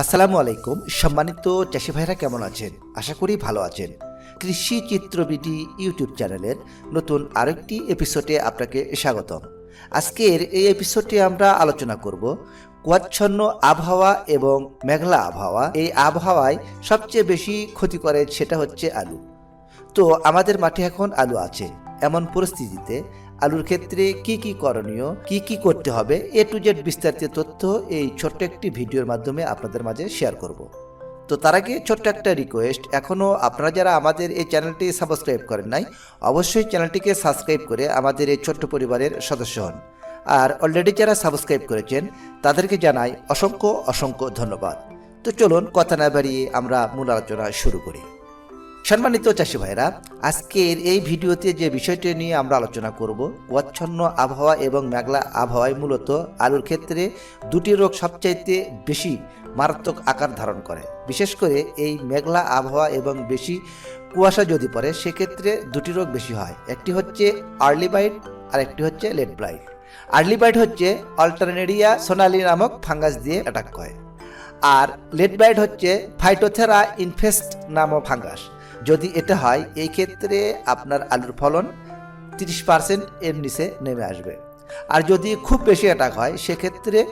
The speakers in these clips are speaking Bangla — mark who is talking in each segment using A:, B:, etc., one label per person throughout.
A: আসসালামু আলাইকুম। সম্মানিত চাষি ভাইরা কেমন আছেন? আশা করি ভালো আছেন। কৃষি চিত্রবিডি ইউটিউব চ্যানেলের নতুন আরেকটি এপিসোডে আপনাকে স্বাগতম। আজকের এই এপিসোডে আমরা আলোচনা করব কুয়াচ্ছন্ন আবহাওয়া এবং মেঘলা আবহাওয়া। এই আবহাওয়ায় সবচেয়ে বেশি ক্ষতি করে সেটা হচ্ছে আলু। তো আমাদের মাঠে এখন আলু আছে। এমন পরিস্থিতিতে আলুর ক্ষেত্রে কি কি করণীয়, কি কি করতে হবে, এ টু জেড বিস্তারিত তথ্য এই ছোট্ট একটি ভিডিওর মাধ্যমে আপনাদের মাঝে শেয়ার করব। তো তার আগে ছোট্ট একটা রিকোয়েস্ট এখনও আপনারা যারা আমাদের এই চ্যানেলটি সাবস্ক্রাইব করেন নাই, অবশ্যই চ্যানেলটিকে সাবস্ক্রাইব করে আমাদের এই ছোট্ট পরিবারের সদস্য হন। আর অলরেডি যারা সাবস্ক্রাইব করেছেন, তাদেরকে জানাই অসংখ্য অসংখ্য ধন্যবাদ। তো চলুন কথা না বাড়িয়ে আমরা মূল আলোচনা শুরু করি। সম্মানিত চাষি ভাইরা, আজকের এই ভিডিওতে যে বিষয়টি নিয়ে আমরা আলোচনা করব কুয়াচ্ছন্ন আবহাওয়া এবং মেঘলা আবহাওয়ায় মূলত আলুর ক্ষেত্রে দুটি রোগ সবচাইতে বেশি মারাত্মক আকার ধারণ করে। বিশেষ করে এই মেঘলা আবহাওয়া এবং বেশি কুয়াশা যদি পড়ে, সেক্ষেত্রে দুটি রোগ বেশি হয়। একটি হচ্ছে আর্লি বাইট আর একটি হচ্ছে লেট ব্লাইট। আর্লি বাইট হচ্ছে অল্টারনেরিয়া সোনালি নামক ফাঙ্গাস দিয়ে অ্যাটাক করে। আর লেট ব্লাইট হচ্ছে ফাইটোথেরা ইনফেস্ট নামক ফাঙ্গাস। যদি এটা হয়, এই ক্ষেত্রে আপনার আলুর ফলন তিরিশ পার্সেন্ট এর নিচে নেমে আসবে। আর যদি খুব বেশি অ্যাটাক হয়, সেক্ষেত্রে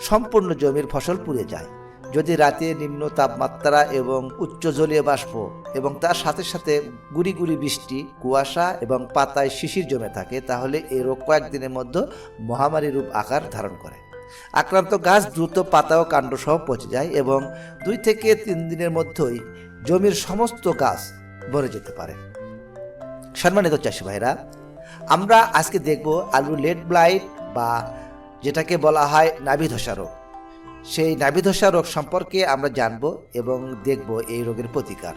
A: সম্পূর্ণ জমির ফসল পুড়ে যায়। যদি রাতে নিম্ন তাপমাত্রা এবং উচ্চ জলীয় বাষ্প এবং তার সাথে সাথে গুড়ি গুড়ি বৃষ্টি, কুয়াশা এবং পাতায় শিশির জমে থাকে, তাহলে এই রোগ কয়েকদিনের মধ্যে মহামারী রূপ আকার ধারণ করে। আক্রান্ত গাছ দ্রুত পাতা ও কাণ্ড সহ পচে যায় এবং দুই থেকে তিন দিনের মধ্যেই জমির সমস্ত গাছ মরে যেতে পারে। সম্মানিত চাষি ভাইরা, আমরা আজকে দেখব আলু লেড ব্লাইট বা যেটাকে বলা হয় নাভিধসা রোগ। সেই নাভিধসা রোগ সম্পর্কে আমরা জানব এবং দেখব এই রোগের প্রতিকার।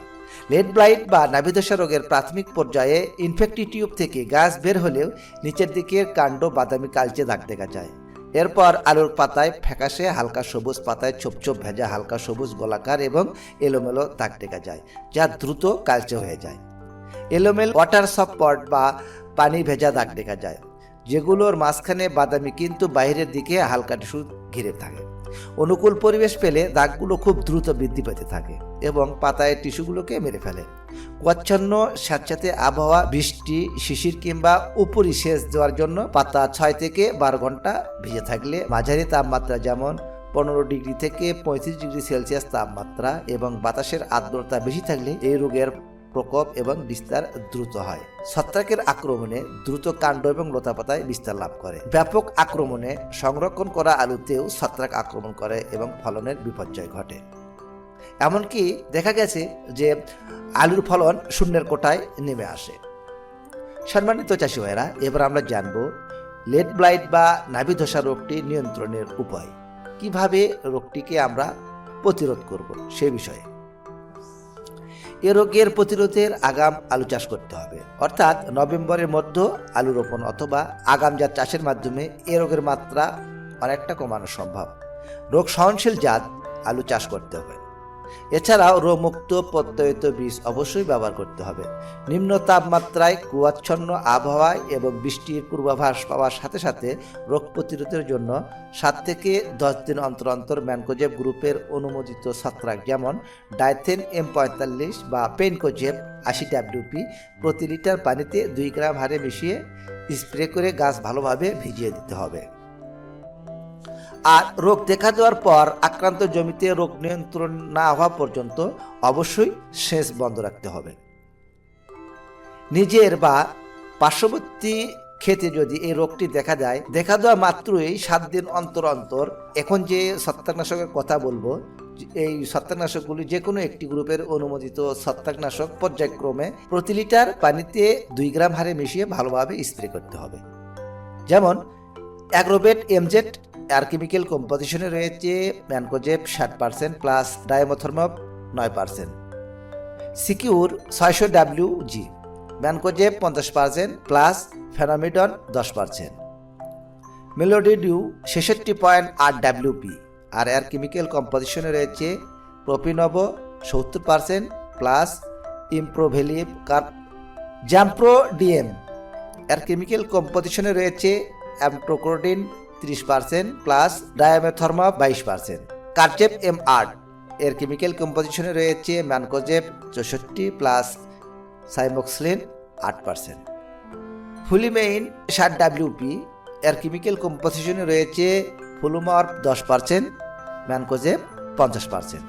A: লেড ব্লাইট বা নাভিধসা রোগের প্রাথমিক পর্যায়ে ইনফেক্টি টিউব থেকে গাছ বের হলেও নিচের দিকের কাণ্ড বাদামি কালচে দাগ দেখা যায়। এরপর আলুর পাতায় ফ্যাকাশে হালকা সবুজ পাতায় ছোপ ছোপ ভেজা হালকা সবুজ গোলাকার এবং এলোমেলো দাগ দেখা যায়, যা দ্রুত কালচে হয়ে যায়। এলোমেল ওয়াটার সপট বা পানি ভেজা দাগ দেখা যায়, যেগুলোর মাঝখানে বাদামি কিন্তু বাইরের দিকে হালকা টিস্যু ঘিরে থাকে। অনুকূল পরিবেশ পেলে দাগগুলো খুব দ্রুত বৃদ্ধি পেতে থাকে এবং পাতায় টিস্যুগুলোকে মেরে ফেলে। কুয়াচ্ছন্ন, স্যাঁতস্যাঁতে আবহাওয়া, বৃষ্টি, শিশির কিংবা উপরি সেচ দেওয়ার জন্য পাতা ছয় থেকে বারো ঘণ্টা ভিজে থাকলে মাঝারি তাপমাত্রা যেমন পনেরো ডিগ্রি থেকে পঁয়ত্রিশ ডিগ্রি সেলসিয়াস তাপমাত্রা এবং বাতাসের আর্দ্রতা বেশি থাকলে এই রোগের প্রকোপ এবং বিস্তার দ্রুত হয়। ছত্রাকের আক্রমণে দ্রুত কাণ্ড এবং লতাপাতায় বিস্তার লাভ করে। ব্যাপক আক্রমণে সংরক্ষণ করা আলুতেও ছত্রাক আক্রমণ করে এবং ফলনের বিপর্যয় ঘটে। এমনকি দেখা গেছে যে আলুর ফলন শূন্যের কোটায় নেমে আসে। সম্মানিত চাষি ভাইরা এবার আমরা জানব লেড ব্লাইট বা নাভিধসা রোগটি নিয়ন্ত্রণের উপায়। কীভাবে রোগটিকে আমরা প্রতিরোধ করব সে বিষয়ে। এ রোগের প্রতিরোধের আগাম আলু চাষ করতে হবে। অর্থাৎ নভেম্বরের মধ্যে আলু রোপণ অথবা আগাম জাত চাষের মাধ্যমে এ রোগের মাত্রা অনেকটা কমানো সম্ভব। রোগ সহনশীল জাত আলু চাষ করতে হবে। এছাড়াও রোগমুক্ত প্রত্যয়িত বীজ অবশ্যই ব্যবহার করতে হবে। নিম্ন তাপমাত্রায় কুয়াচ্ছন্ন আবহাওয়ায় এবং বৃষ্টির পূর্বাভাস পাওয়ার সাথে সাথে রোগ প্রতিরোধের জন্য সাত থেকে দশ দিন অন্তর অন্তর ম্যানকোজেব গ্রুপের অনুমোদিত ছত্রাক যেমন ডাইথেন এম পঁয়তাল্লিশ বা পেনকোজেব আশি ডাব্লিউপি প্রতি লিটার পানিতে দুই গ্রাম হারে মিশিয়ে স্প্রে করে গাছ ভালোভাবে ভিজিয়ে দিতে হবে। আর রোগ দেখা দেওয়ার পর আক্রান্ত জমিতে রোগ নিয়ন্ত্রণ না হওয়া পর্যন্ত অবশ্যই সেচ বন্ধ রাখতে হবে। নিজের বা পার্শ্ববর্তী ক্ষেতে যদি এই রোগটি দেখা যায় দেখা দেওয়া মাত্রই সাত দিন অন্তর অন্তর এখন যে ছত্রাকনাশকের কথা বলব এই ছত্রাকনাশকগুলি যে কোনো একটি গ্রুপের অনুমোদিত ছত্রাকনাশক পর্যায়ক্রমে প্রতি লিটার পানিতে দুই গ্রাম হারে মিশিয়ে ভালোভাবে স্প্রে করতে হবে। যেমন অ্যাগ্রোবেট, এমজেট এয়ার কেমিক্যাল কম্পোজিশনে রয়েছে ম্যানকোজেব ষাট পার্সেন্ট প্লাস ডায়ামোথর্মপ নয় পার্সেন্ট। সিকিউর ছয়শো ডাব্লিউ জি। ম্যানকোজেব পঞ্চাশ পার্সেন্ট প্লাস ফেনামিডন দশ পার্সেন্ট। মেলোডি ডিউ ছেষট্টি পয়েন্ট আট ডাব্লিউপি আর এয়ার কেমিক্যাল কম্পোজিশনে রয়েছে প্রোপিনব সত্তর percent plus iprovalicarb Zampro DM. এর কেমিক্যাল কম্পোজিশনে রয়েছে অ্যাম্প্রোক্রোটিন তিরিশ পার্সেন্ট প্লাস ডায়ামেথর্মা বাইশ পার্সেন্ট। কার্চেপ এম আট, এর কেমিক্যাল কম্পোজিশনে রয়েছে ম্যানকোজেব চৌষট্টি প্লাস সাইমোক্সলিন আট পার্সেন্ট। ফুলিমেইন ষাট ডাব্লিউপি এর কেমিক্যাল কম্পোজিশনে রয়েছে ফুলুমার্প দশ পার্সেন্ট ম্যানকোজেব পঞ্চাশ পার্সেন্ট।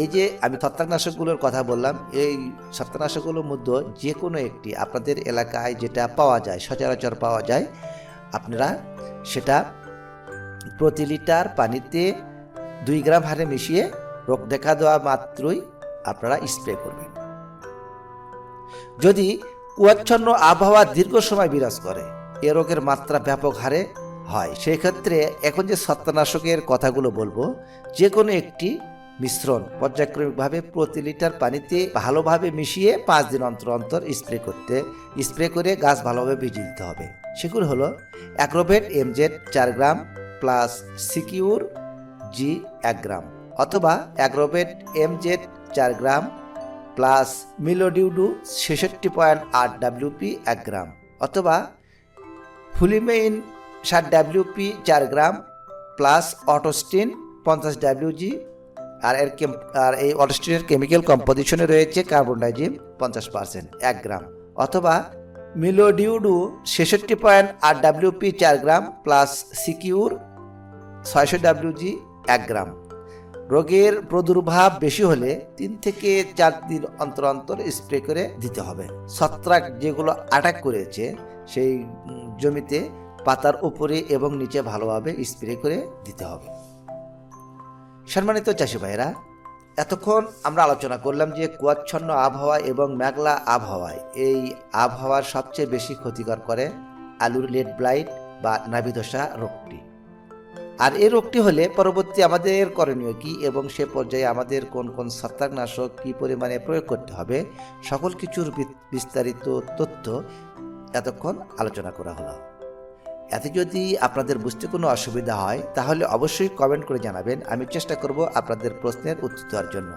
A: এই যে আমি ছত্রাকনাশকগুলোর কথা বললাম, এই ছত্রাকনাশকগুলোর মধ্যে যে কোনো একটি আপনাদের এলাকায় যেটা পাওয়া যায়, সচরাচর পাওয়া যায় আপনারা সেটা প্রতি লিটার পানিতে দুই গ্রাম হারে মিশিয়ে রোগ দেখা দেওয়া মাত্রই আপনারা স্প্রে করবেন। যদি কুয়াচ্ছন্ন আবহাওয়া দীর্ঘ সময় বিরাজ করে, এ রোগের মাত্রা ব্যাপক হারে হয় সেই ক্ষেত্রে এখন যে ছত্রাকনাশকের কথাগুলো বলব, যে কোনো একটি মিশ্রণ পর্যায়ক্রমিকভাবে প্রতি লিটার পানিতে ভালোভাবে মিশিয়ে পাঁচ দিন অন্তর অন্তর স্প্রে করতে, স্প্রে করে গাছ ভালোভাবে ভিজিয়ে দিতে হবে। সেগুলো হলো অ্যাগ্রোভেট এমজেড চার গ্রাম প্লাস সিকিউর জি এক গ্রাম অথবা অ্যাগ্রোভেট এমজেড চার গ্রাম প্লাস মিলোডিউডু ছেষট্টি পয়েন্ট আট ডাব্লিউপি এক গ্রাম অথবা ফুলিমেইন ষাট ডাব্লিউপি চার গ্রাম প্লাস অটোস্টিন পঞ্চাশ ডাব্লিউজি আর এর আর এই অটোস্টিনের কেমিক্যাল কম্পোজিশনে রয়েছে কার্বন ডাইজিম পঞ্চাশ পার্সেন্ট এক গ্রাম। অথবা মিলোডিউডু ছেষট্টি পয়েন্ট আট ডাব্লিউপি চার গ্রাম প্লাস সিকিউর ছয়শো ডাব্লিউজি এক গ্রাম। রোগের প্রাদুর্ভাব বেশি হলে তিন থেকে চার দিন অন্তর অন্তর স্প্রে করে দিতে হবে। ছত্রাক যেগুলো আটাক করেছে, সেই জমিতে পাতার উপরে এবং নিচে ভালোভাবে স্প্রে করে দিতে হবে। সম্মানিত চাষি ভাইরা এতক্ষণ আমরা আলোচনা করলাম যে কুয়াচ্ছন্ন আবহাওয়া এবং মেঘলা আবহাওয়ায় এই আবহাওয়ার সবচেয়ে বেশি ক্ষতিকর করে আলুর লেড ব্লাইট বা নাভিদশা রোগটি। আর এই রোগটি হলে পরবর্তী আমাদের করণীয় কি এবং সে পর্যায়ে আমাদের কোন কোন ছত্রাকনাশক কি পরিমাণে প্রয়োগ করতে হবে, সকল কিছুর বিস্তারিত তথ্য এতক্ষণ আলোচনা করা হলো। এতে যদি আপনাদের বুঝতে কোনো অসুবিধা হয়, তাহলে অবশ্যই কমেন্ট করে জানাবেন। আমি চেষ্টা করব আপনাদের প্রশ্নের উত্তর দেওয়ার জন্য।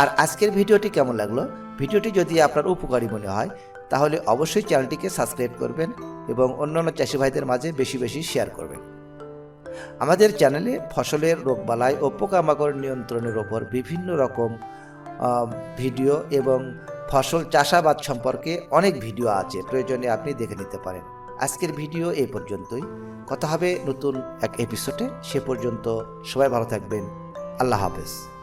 A: আর আজকের ভিডিওটি কেমন লাগল? ভিডিওটি যদি আপনার উপকারী মনে হয়, তাহলে অবশ্যই চ্যানেলটিকে সাবস্ক্রাইব করবেন এবং অন্যান্য চাষি ভাইদের মাঝে বেশি বেশি শেয়ার করবেন। আমাদের চ্যানেলে ফসলের রোগবালাই ও পোকামাকড় নিয়ন্ত্রণের ওপর বিভিন্ন রকম ভিডিও এবং ফসল চাষাবাদ সম্পর্কে অনেক ভিডিও আছে। প্রয়োজনে আপনি দেখে নিতে পারেন। আজকের ভিডিও এই পর্যন্তই। কথা হবে নতুন এক এপিসোডে সে পর্যন্ত সবাই ভালো থাকবেন। আল্লাহ হাফেজ।